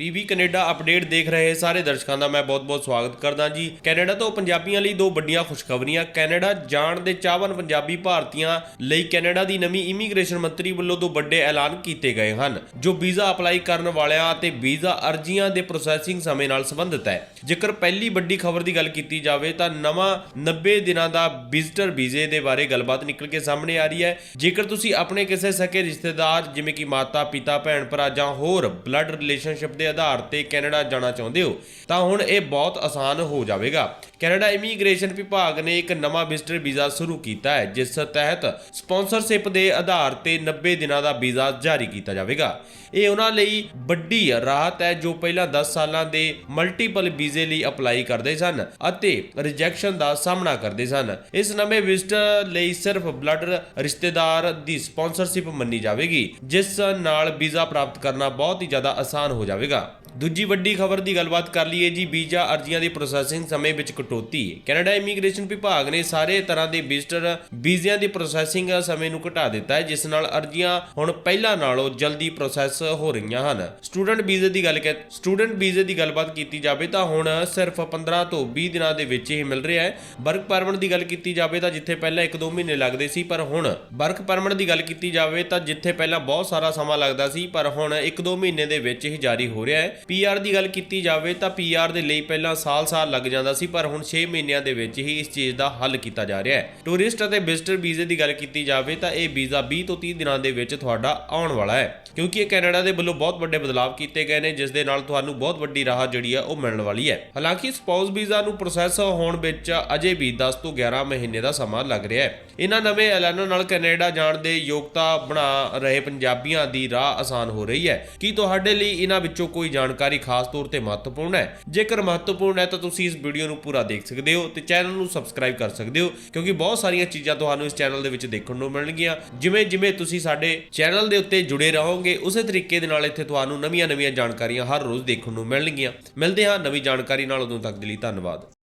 PB Canada update ਦੇਖ ਰਹੇ ਸਾਰੇ ਦਰਸ਼ਕਾਂ ਦਾ ਮੈਂ ਬਹੁਤ-ਬਹੁਤ ਸਵਾਗਤ ਕਰਦਾ ਜੀ। ਕੈਨੇਡਾ ਤੋਂ ਪੰਜਾਬੀਆਂ ਲਈ ਦੋ ਵੱਡੀਆਂ ਖੁਸ਼ਖਬਰੀਆਂ। ਕੈਨੇਡਾ ਜਾਣ ਦੇ ਚਾਹਵਾਨ ਪੰਜਾਬੀ ਭਾਰਤੀਆਂ ਲਈ ਕੈਨੇਡਾ ਦੀ ਨਵੀਂ ਇਮੀਗ੍ਰੇਸ਼ਨ ਮੰਤਰੀ ਵੱਲੋਂ ਦੋ ਵੱਡੇ ਐਲਾਨ ਕੀਤੇ ਗਏ ਹਨ, ਜੋ ਵੀਜ਼ਾ ਅਪਲਾਈ ਕਰਨ ਵਾਲਿਆਂ ਅਤੇ ਵੀਜ਼ਾ ਅਰਜ਼ੀਆਂ ਦੇ ਪ੍ਰੋਸੈਸਿੰਗ ਸਮੇਂ ਨਾਲ ਸੰਬੰਧਿਤ ਹੈ। ਜੇਕਰ ਪਹਿਲੀ ਵੱਡੀ ਖਬਰ ਦੀ ਗੱਲ ਕੀਤੀ ਜਾਵੇ ਤਾਂ ਨਵਾਂ 90 ਦਿਨਾਂ ਦਾ ਵਿਜ਼ਟਰ ਵੀਜ਼ੇ ਦੇ ਬਾਰੇ ਗੱਲਬਾਤ ਨਿਕਲ ਕੇ ਸਾਹਮਣੇ ਆ ਰਹੀ ਹੈ। ਜੇਕਰ ਤੁਸੀਂ ਆਪਣੇ ਕਿਸੇ ਸਕੇ ਰਿਸ਼ਤੇਦਾਰ ਜਿਵੇਂ ਕਿ ਮਾਤਾ ਪਿਤਾ ਭੈਣ ਭਰਾ ਜਾਂ ਹੋਰ ਬਲੱਡ ਰਿਲੇਸ਼ਨਸ਼ਿਪ ਦੇ ਆਧਾਰ ਤੇ ਕੈਨੇਡਾ ਜਾਣਾ ਚਾਹੁੰਦੇ ਹੋ, ਤਾਂ ਹੁਣ ਇਹ ਬਹੁਤ ਆਸਾਨ ਹੋ ਜਾਵੇਗਾ। ਕੈਨੇਡਾ ਇਮੀਗ੍ਰੇਸ਼ਨ ਵਿਭਾਗ ਨੇ ਇੱਕ ਨਵਾਂ ਵਿਜ਼ਟਰ ਵੀਜ਼ਾ ਸ਼ੁਰੂ ਕੀਤਾ ਹੈ, ਜਿਸ ਤਹਿਤ ਸਪਾਂਸਰਸ਼ਿਪ ਦੇ ਆਧਾਰ ਤੇ 90 ਦਿਨਾਂ ਦਾ ਵੀਜ਼ਾ ਜਾਰੀ ਕੀਤਾ ਜਾਵੇਗਾ। ਇਹ ਉਹਨਾਂ ਲਈ ਵੱਡੀ ਰਾਹਤ ਹੈ, ਜੋ ਪਹਿਲਾਂ 10 ਸਾਲਾਂ ਦੇ ਮਲਟੀਪਲ ਵੀਜ਼ੇ ਲਈ ਅਪਲਾਈ ਕਰਦੇ ਸਨ ਅਤੇ ਰਿਜੈਕਸ਼ਨ ਦਾ ਸਾਹਮਣਾ ਕਰਦੇ ਸਨ। ਇਸ ਨਵੇਂ ਵਿਜ਼ਟਰ ਲਈ ਸਿਰਫ ਬਲੱਡ ਰਿਸ਼ਤੇਦਾਰ ਦੀ ਸਪਾਂਸਰਸ਼ਿਪ ਮੰਨੀ ਜਾਵੇਗੀ, ਜਿਸ ਨਾਲ ਵੀਜ਼ਾ ਪ੍ਰਾਪਤ ਕਰਨਾ ਬਹੁਤ ਹੀ ਜ਼ਿਆਦਾ ਆਸਾਨ ਹੋ ਜਾਵੇਗਾ। ਦੂਜੀ ਵੱਡੀ ਖਬਰ ਦੀ ਗੱਲਬਾਤ ਕਰ ਲਈਏ ਜੀ, ਵੀਜ਼ਾ ਅਰਜ਼ੀਆਂ ਦੀ ਪ੍ਰੋਸੈਸਿੰਗ ਸਮੇਂ ਵਿੱਚ ਕਟੌਤੀ। ਕੈਨੇਡਾ ਇਮੀਗ੍ਰੇਸ਼ਨ ਵਿਭਾਗ ਨੇ ਸਾਰੇ ਤਰ੍ਹਾਂ ਦੇ ਵਿਜ਼ਟਰ ਵੀਜ਼ਿਆਂ ਦੀ ਪ੍ਰੋਸੈਸਿੰਗ ਸਮੇਂ ਨੂੰ ਘਟਾ ਦਿੱਤਾ ਹੈ, ਜਿਸ ਨਾਲ ਅਰਜ਼ੀਆਂ ਹੁਣ ਪਹਿਲਾਂ ਨਾਲੋਂ ਜਲਦੀ ਪ੍ਰੋਸੈਸ ਹੋ ਰਹੀਆਂ ਹਨ। ਸਟੂਡੈਂਟ ਵੀਜ਼ੇ ਦੀ ਗੱਲ ਕਰ ਸਟੂਡੈਂਟ ਵੀਜ਼ੇ ਦੀ ਗੱਲਬਾਤ ਕੀਤੀ ਜਾਵੇ ਤਾਂ ਹੁਣ ਸਿਰਫ 15 ਤੋਂ 20 ਦਿਨਾਂ ਦੇ ਵਿੱਚ ਹੀ ਮਿਲ ਰਿਹਾ ਹੈ। ਵਰਕ ਪਰਮਿਟ ਦੀ ਗੱਲ ਕੀਤੀ ਜਾਵੇ ਤਾਂ ਜਿੱਥੇ ਪਹਿਲਾਂ 1-2 ਮਹੀਨੇ ਲੱਗਦੇ ਸੀ, ਪਰ ਹੁਣ ਵਰਕ ਪਰਮਿਟ ਦੀ ਗੱਲ ਕੀਤੀ ਜਾਵੇ ਤਾਂ ਜਿੱਥੇ ਪਹਿਲਾਂ ਬਹੁਤ ਸਾਰਾ ਸਮਾਂ ਲੱਗਦਾ ਸੀ, ਪਰ ਹੁਣ 1-2 ਮਹੀਨੇ ਦੇ ਵਿੱਚ ਹੀ ਜਾਰੀ ਹੋ ਰਿਹਾ ਹੈ। ਪੀਆਰ ਦੀ ਗੱਲ ਕੀਤੀ ਜਾਵੇ ਤਾਂ ਪੀਆਰ ਦੇ ਲਈ ਪਹਿਲਾਂ ਸਾਲ-ਸਾਲ ਲੱਗ ਜਾਂਦਾ ਸੀ, ਪਰ ਹੁਣ 6 ਮਹੀਨਿਆਂ ਦੇ ਵਿੱਚ ਹੀ ਇਸ ਚੀਜ਼ ਦਾ ਹੱਲ ਕੀਤਾ ਜਾ ਰਿਹਾ ਹੈ। ਟੂਰਿਸਟ ਅਤੇ ਵਿਜ਼ਟਰ ਵੀਜ਼ੇ ਦੀ ਗੱਲ ਕੀਤੀ ਜਾਵੇ ਤਾਂ ਇਹ ਵੀਜ਼ਾ 20 ਤੋਂ 30 ਦਿਨਾਂ ਦੇ ਵਿੱਚ ਤੁਹਾਡਾ ਆਉਣ ਵਾਲਾ ਹੈ, ਕਿਉਂਕਿ ਇਹ ਕੈਨੇਡਾ ਦੇ ਵੱਲੋਂ ਬਹੁਤ ਵੱਡੇ ਬਦਲਾਅ ਕੀਤੇ ਗਏ ਨੇ, ਜਿਸ ਦੇ ਨਾਲ ਤੁਹਾਨੂੰ ਬਹੁਤ ਵੱਡੀ ਰਾਹਤ ਜਿਹੜੀ ਹੈ ਉਹ ਮਿਲਣ ਵਾਲੀ ਹੈ। ਹਾਲਾਂਕਿ ਸਪਾਊਸ ਵੀਜ਼ਾ ਨੂੰ ਪ੍ਰੋਸੈਸ ਹੋਣ ਵਿੱਚ ਅਜੇ ਵੀ 10 ਤੋਂ 11 ਮਹੀਨੇ ਦਾ ਸਮਾਂ ਲੱਗ ਰਿਹਾ ਹੈ। ਇਹਨਾਂ ਨਵੇਂ ਐਲਾਨਾਂ ਨਾਲ ਕੈਨੇਡਾ ਜਾਣ ਦੇ ਯੋਗਤਾ ਬਣਾ ਰਹੇ ਪੰਜਾਬੀਆਂ ਦੀ ਰਾਹ ਆਸਾਨ ਹੋ ਰਹੀ ਹੈ। ਕੀ ਤੁਹਾਡੇ ਲਈ ਇਹਨਾਂ ਵਿੱਚੋਂ ਕੋਈ ਜਾਣ ਜਾਣਕਾਰੀ ਖਾਸ ਤੌਰ ਤੇ ਮਹੱਤਵਪੂਰਨ ਹੈ। ਜੇਕਰ ਮਹੱਤਵਪੂਰਨ ਹੈ ਤਾਂ ਤੁਸੀਂ ਇਸ ਵੀਡੀਓ ਨੂੰ ਪੂਰਾ ਦੇਖ ਸਕਦੇ ਹੋ ਤੇ ਚੈਨਲ ਨੂੰ ਸਬਸਕ੍ਰਾਈਬ ਕਰ ਸਕਦੇ ਹੋ, ਕਿਉਂਕਿ ਬਹੁਤ ਸਾਰੀਆਂ ਚੀਜ਼ਾਂ ਤੁਹਾਨੂੰ ਇਸ ਚੈਨਲ ਦੇ ਵਿੱਚ ਦੇਖਣ ਨੂੰ ਮਿਲਣਗੀਆਂ। ਜਿਵੇਂ ਜਿਵੇਂ ਤੁਸੀਂ ਸਾਡੇ ਚੈਨਲ ਦੇ ਉੱਤੇ ਜੁੜੇ ਰਹੋਗੇ, ਉਸੇ ਤਰੀਕੇ ਦੇ ਨਾਲ ਇੱਥੇ ਤੁਹਾਨੂੰ ਨਵੀਆਂ-ਨਵੀਆਂ ਜਾਣਕਾਰੀਆਂ ਹਰ ਰੋਜ਼ ਦੇਖਣ ਨੂੰ ਮਿਲਣਗੀਆਂ। ਮਿਲਦੇ ਹਾਂ ਨਵੀਂ ਜਾਣਕਾਰੀ ਨਾਲ, ਉਦੋਂ ਤੱਕ ਦੇ ਲਈ ਧੰਨਵਾਦ।